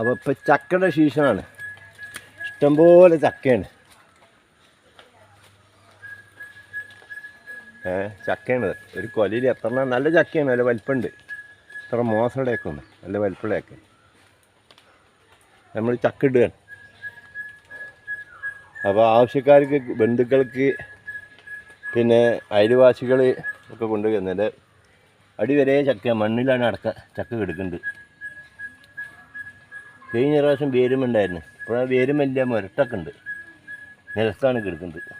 അപ്പോൾ ഇപ്പം ചക്കയുടെ സീസണാണ് ഇഷ്ടംപോലെ ചക്കയാണ് ഏ ചക്കയാണ് ഒരു കൊലയിൽ എത്ര നല്ല ചക്കയാണ്. നല്ല വലിപ്പമുണ്ട്. ഇത്ര ഒന്ന് നല്ല വലിപ്പമുള്ളതൊക്കെ നമ്മൾ ചക്ക ഇടുകയാണ്. അപ്പോൾ ആവശ്യക്കാർക്ക് ബന്ധുക്കൾക്ക് പിന്നെ അയൽവാസികൾ ഒക്കെ കൊണ്ടുവരുന്നത്. അടിവരെ ചക്ക മണ്ണിലാണ് അടക്ക ചക്ക കിടക്കുന്നുണ്ട് കഴിഞ്ഞ പ്രാവശ്യം വേരുമുണ്ടായിരുന്നു ഇപ്പോൾ ആ വേരുമില്ല മുരട്ടൊക്കെ ഉണ്ട്. നിലത്താണ് കിടക്കുന്നത്.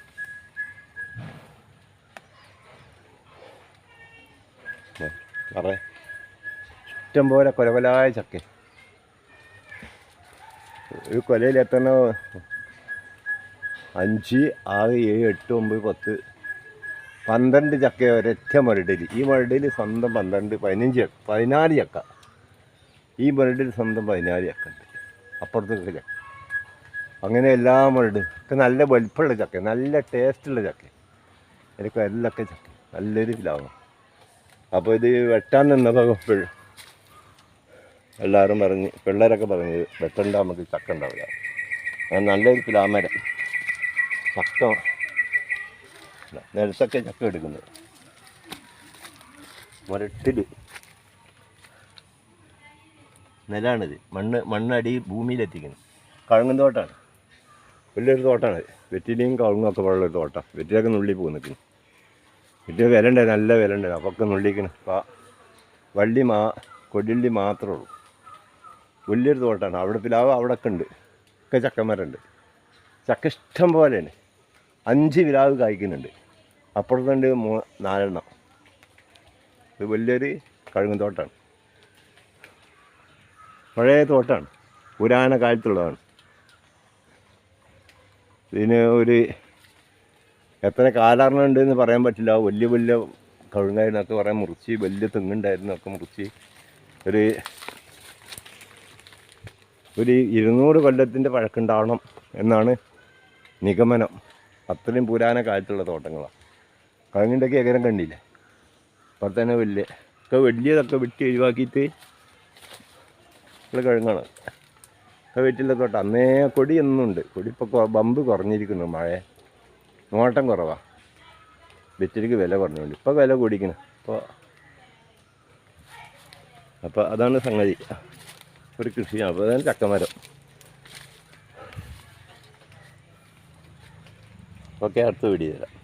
പറ ഇഷ്ടംപോലെ കൊലകൊലായ ചക്ക. ഒരു കൊലയിൽ എത്തണ അഞ്ച് ആറ് ഏഴ് എട്ട് ഒമ്പത് പത്ത് പന്ത്രണ്ട് ചക്ക ഒരൊറ്റ മരടിൽ ഈ മരടിയിൽ സ്വന്തം പന്ത്രണ്ട് പതിനഞ്ച് പതിനാല് ചക്ക. ഈ മരടിൽ സ്വന്തം പതിനാല് ചക്ക ഉണ്ട്. അപ്പുറത്തൊക്കെ ചക്ക. അങ്ങനെ എല്ലാ മരടും ഒക്കെ നല്ല വലിപ്പമുള്ള ചക്ക നല്ല ടേസ്റ്റുള്ള ചക്ക. എനിക്ക് എല്ലൊക്കെ ചക്ക നല്ലൊരു ലാഭം അപ്പോൾ ഇത് വെട്ടാൻ നിന്നപ്പോൾ എല്ലാവരും പറഞ്ഞ് പിള്ളേരൊക്കെ പറഞ്ഞ് വെട്ടണ്ട നമുക്ക് ചക്ക ഉണ്ടാവില്ല. അങ്ങനെ നല്ലൊരു പിലാമരം ചക്ക നിലത്തൊക്കെ ചക്ക എടുക്കുന്നത്. മുരട്ടിൽ നിലാണിത്. മണ്ണ് മണ്ണടി ഭൂമിയിലെത്തിക്കുന്നു. കഴുങ്ങൻ തോട്ടമാണ് വലിയൊരു തോട്ടാണ്. വെറ്റിലയും ഒക്കെ വെള്ളമൊരു തോട്ടം. വെറ്റിലൊക്കെ നുള്ളി പോകും നിൽക്കുന്നു വെറ്റില വില ഉണ്ട് നല്ല വില ഉണ്ട് അപ്പൊക്കെ നുള്ളിക്കണം. അപ്പോൾ വള്ളി മാ കൊടിള്ളി മാത്രമേ ഉള്ളൂ. വലിയൊരു തോട്ടമാണ് അവിടെ പിലാവ് അവിടെ ഒക്കെ ഉണ്ട്. ഒക്കെ ചക്കന്മാരുണ്ട്. ചക്ക ഇഷ്ടം പോലെയാണ്. അഞ്ച് പിലാവ് കായ്ക്കുന്നുണ്ട്. അപ്പുറത്തുണ്ട് മൂ നാലെണ്ണം. ഇത് വലിയൊരു കഴുങ്ങും തോട്ടാണ്. പഴയ തോട്ടാണ്. പുരാണ കാലത്തുള്ളതാണ്. ഇതിന് ഒരു എത്ര കാലാർണം ഉണ്ടെന്ന് പറയാൻ പറ്റില്ല. വലിയ വലിയ കഴുങ്ങായിരുന്നൊക്കെ പറയാൻ മുറിച്ച് വലിയ തെങ്ങുണ്ടായിരുന്നു. ഒക്കെ മുറിച്ച് ഒരു ഒരു ഇരുന്നൂറ് കൊല്ലത്തിന്റെ പഴക്കുണ്ടാവണം എന്നാണ് നിഗമനം. അത്രയും പുരാന കാലത്തുള്ള തോട്ടങ്ങളാണ്. കഴുങ്ങിന്റെയൊക്കെ ഏകരം കണ്ടില്ല? അപ്പം തന്നെ വലിയ ഒക്കെ വലിയതൊക്കെ വെട്ടി ഒഴിവാക്കിയിട്ട് ഉള്ള കിഴങ്ങാണ്. വെറ്റില്ല തോട്ടം അന്നേ കൊടി എന്നുണ്ട്. കൊടി ഇപ്പോൾ ബമ്പ് കുറഞ്ഞിരിക്കുന്നു മഴ. നോട്ടം കുറവാണ് വെറ്റിലേക്ക് വില കുറഞ്ഞുകൊണ്ട് ഇപ്പോൾ വില കൂടിക്കണം. അപ്പോൾ അപ്പോൾ അതാണ് സംഗതി. ഒരു കൃഷിയാണ്. അപ്പോൾ അതാണ് ചക്കമരം. ഓക്കെ അടുത്ത വീഡിയോ തരാം